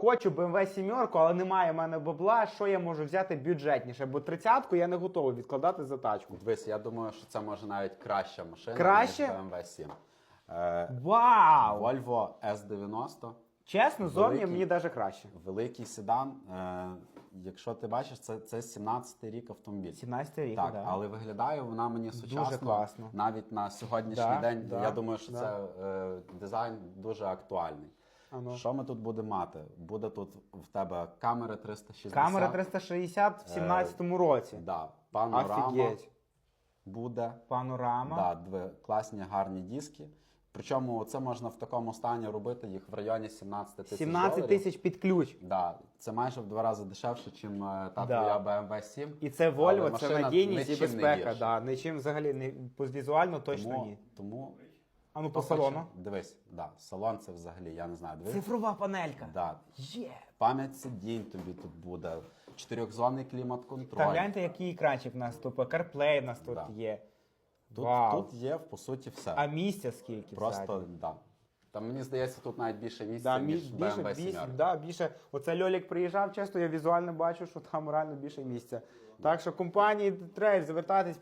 Хочу BMW 7, але немає в мене бабла. Що я можу взяти бюджетніше? Бо тридцятку я не готовий відкладати за тачку. Дивись, я думаю, що це може навіть краща машина, Краще? ніж BMW 7. Е, Вау! Volvo S90. Чесно, зовні Великий. мені навіть краще. Великий седан. Е, якщо ти бачиш, це, це 17-й рік автомобіль. 17 рік, Так, да. але виглядає вона мені сучасно. класно. Навіть на сьогоднішній Да, день. да, я думаю, що да. це е, дизайн дуже актуальний. А ну. Що ми тут будемо мати? Буде тут в тебе камери 360. Камера 360 в 17-му році. Да, панорама Офігеть. буде. Панорама. Да, дві класні гарні диски. Причому це можна в такому стані робити їх в районі 17 тисяч 17 тисяч під ключ. Да, це майже в два рази дешевше, ніж та Да. твоя BMW 7. І це Volvo, це надійність і не безпека. гірша. Да. Нічим взагалі не візуально точно тому, ні. Тому А ну хто по салону. хоче- Дивись, да, салон це взагалі, я не знаю. Дивись. Цифрова панелька. Да. Є. Пам'ять сидінь тобі тут буде. Чотирьохзонний клімат-контроль. Та гляньте, який екранчик в нас тут. CarPlay в нас тут Да. є. Тут, Вау. тут є по суті все. А місця скільки? Просто взагалі? да. Там мені здається, тут навіть більше місця, Да, ніж мі- більше, BMW більше, 7. да, більше. Оце Льолік приїжджав, часто я візуально бачу, що там реально більше місця. Так що компанії треба звертатись